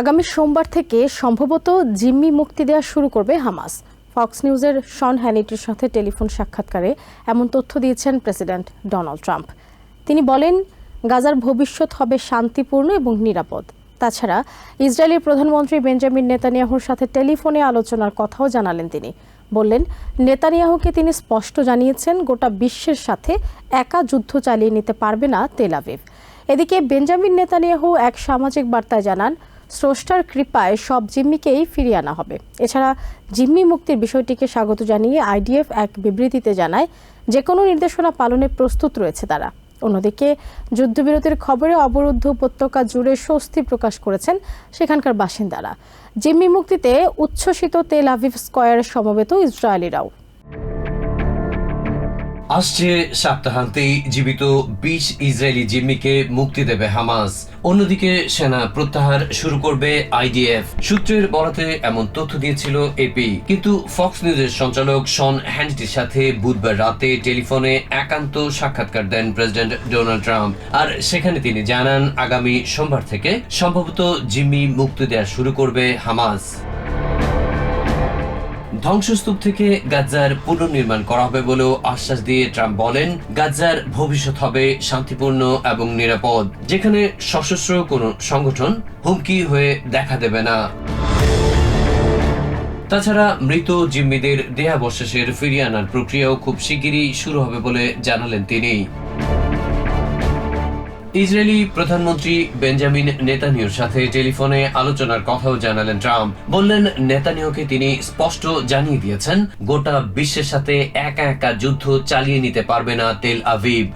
আগামী সোমবার থেকে সম্ভবত জিম্মি মুক্তি দেওয়া শুরু করবে হামাস। ফক্স নিউজের শন হ্যানিটির সাথে টেলিফোন সাক্ষাৎকারে এমন তথ্য দিয়েছেন প্রেসিডেন্ট ডোনাল্ড ট্রাম্প। তিনি বলেন, গাজার ভবিষ্যৎ হবে শান্তিপূর্ণ এবং নিরাপদ। তাছাড়া, ইসরায়েলের প্রধানমন্ত্রী বেঞ্জামিন নেতানিয়াহুর সাথে টেলিফোনে আলোচনার কথাও জানালেন তিনি। বললেন, নেতানিয়াহুকে তিনি স্পষ্ট জানিয়েছেন, গোটা বিশ্বের সাথে একা যুদ্ধ চালিয়ে নিতে পারবে না তেল এদিকে বেঞ্জামিন নেতানিয়াহু এক সামাজিক বার্তায় জানান স্রষ্টার কৃপায় সব জিম্মিকেই ফিরিয়ে আনা হবে। এছাড়া জিম্মি মুক্তির বিষয়টিকে স্বাগত জানিয়ে আইডিএফ এক বিবৃতিতে জানায় যে কোনো নির্দেশনা পালনে প্রস্তুত রয়েছে তারা। অন্যদিকে, যুদ্ধবিরতির খবরে অবরুদ্ধ উপত্যকা জুড়ে স্বস্তি প্রকাশ করেছেন সেখানকার বাসিন্দারা। জিম্মি মুক্তিতে উচ্ছ্বসিত তেল আভিভ স্কয়ারে সমবেত ইসরায়েলিরাও। আসছে সপ্তাহান্তেই জীবিত বিশ ইসরায়েলি জিম্মিকে মুক্তি দেবে হামাস। অন্যদিকে সেনা প্রত্যাহার শুরু করবে আইডিএফ। সূত্রের বরাতে এমন তথ্য দিয়েছিল এপি। কিন্তু ফক্স নিউজের সঞ্চালক শন হ্যান্ডিটির সাথে বুধবার রাতে টেলিফোনে একান্ত সাক্ষাৎকার দেন প্রেসিডেন্ট ডোনাল্ড ট্রাম্প। আর সেখানে তিনি জানান, আগামী সোমবার থেকে সম্ভবত জিম্মি মুক্তি দেওয়া শুরু করবে হামাস। ধ্বংসস্তূপ থেকে গাজার পুনর্নির্মাণ করা হবে বলেও আশ্বাস দিয়ে ট্রাম্প বলেন গাজার ভবিষ্যৎ হবে শান্তিপূর্ণ এবং নিরাপদ, যেখানে সশস্ত্র কোনো সংগঠন হুমকি হয়ে দেখা দেবে না। তাছাড়া মৃত জিম্মিদের দেহাবশেষের ফিরিয়ে আনার প্রক্রিয়াও খুব শিগগিরই শুরু হবে বলে জানালেন তিনি। ইসরায়েলি প্রধানমন্ত্রী বেঞ্জামিন নেতানিয়াহুর সাথে টেলিফোনে আলোচনার কথাও জানালেন ট্রাম্প। বললেন, নেতানিয়াহুকে তিনি স্পষ্ট জানিয়ে দিয়েছেন, গোটা বিশ্বের সাথে একা একা যুদ্ধ চালিয়ে নিতে পারবে না তেল আভিভ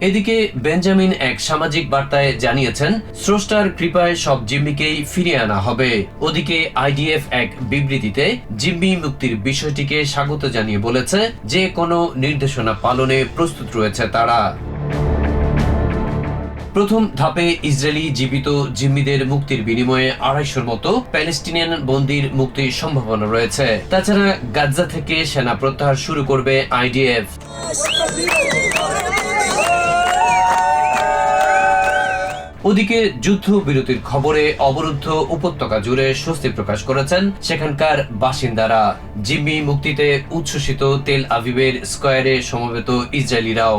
এদিকে বেঞ্জামিন এক সামাজিক বার্তায় জানিয়েছেন, স্রষ্টার কৃপায় সব জিম্মিকেই ফিরিয়ে আনা হবে। ওদিকে আইডিএফ এক বিবৃতিতে জিম্মি মুক্তির বিষয়টিকে স্বাগত জানিয়ে বলেছে, যে কোনো নির্দেশনা পালনে প্রস্তুত রয়েছে তারা। প্রথম ধাপে ইসরায়েলি জীবিত জিম্মিদের মুক্তির বিনিময়ে আড়াইশোর মতো প্যালেস্টিনিয়ান বন্দির মুক্তির সম্ভাবনা রয়েছে। তাছাড়া গাজ্জা থেকে সেনা প্রত্যাহার শুরু করবে আইডিএফ। ওদিকে যুদ্ধ বিরতির খবরে অবরুদ্ধ উপত্যকা জুড়ে স্বস্তি প্রকাশ করেছেন সেখানকার বাসিন্দারা। জিম্মি মুক্তিতে উচ্ছ্বসিত তেল আবিবের স্কয়ারে সমবেত ইসরায়েলিরাও।